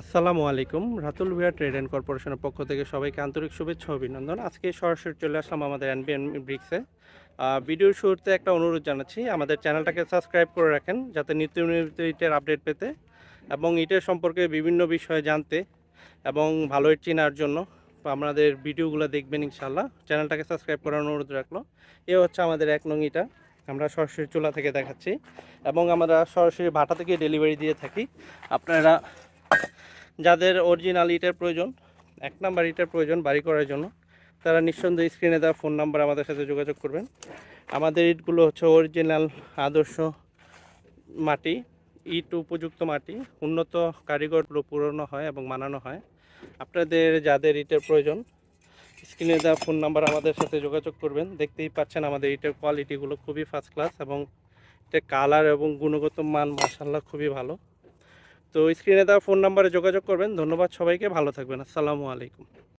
আসসালামু আলাইকুম, Ratul Villa trade and কর্পোরেশনের পক্ষ থেকে সবাইকে আন্তরিক শুভেচ্ছা অভিনন্দন। আজকে সরাসরি চলে আসলাম আমাদের এনবিএন ব্রিক্সে ভিডিওর শুরুতে একটা অনুরোধ জানাচ্ছি, আমাদের চ্যানেলটাকে সাবস্ক্রাইব করে রাখেন, যাতে নিত্য নৈমিত ইটের আপডেট পেতে এবং ইটের সম্পর্কে বিভিন্ন বিষয়ে জানতে এবং ভালো ইট চেনার জন্য আমাদের ভিডিওগুলো দেখবেন ইনশাল্লাহ চ্যানেলটাকে সাবস্ক্রাইব করার অনুরোধ রাখল। এ হচ্ছে আমাদের এক নং ইটা আমরা সরাসরি চুলা থেকে দেখাচ্ছি এবং আমরা সরাসরি ভাটা থেকে ডেলিভারি দিয়ে থাকি। আপনারা যাদের অরিজিনাল ইটের প্রয়োজন, এক নাম্বার ইটের প্রয়োজন বাড়ি করার জন্য, তারা নিঃসন্দেহে স্ক্রিনে দেওয়া ফোন নাম্বার আমাদের সাথে যোগাযোগ করবেন। আমাদের ইটগুলো হচ্ছে অরিজিনাল আদর্শ মাটি, ইট উপযুক্ত মাটি, উন্নত কারিগরগুলো পুরনো হয় এবং মানানো হয়। আপনাদের যাদের ইটের প্রয়োজন স্ক্রিনে দেওয়া ফোন নাম্বার আমাদের সাথে যোগাযোগ করবেন। দেখতেই পাচ্ছেন আমাদের ইটের কোয়ালিটিগুলো খুবই ফার্স্ট ক্লাস এবং এটা কালার এবং গুণগত মান মাসাল্লাহ খুবই ভালো। তো স্ক্রিনে দেওয়া ফোন নাম্বারে যোগাযোগ করবেন। ধন্যবাদ সবাইকে ভালো থাকবেন। আসসালামু আলাইকুম।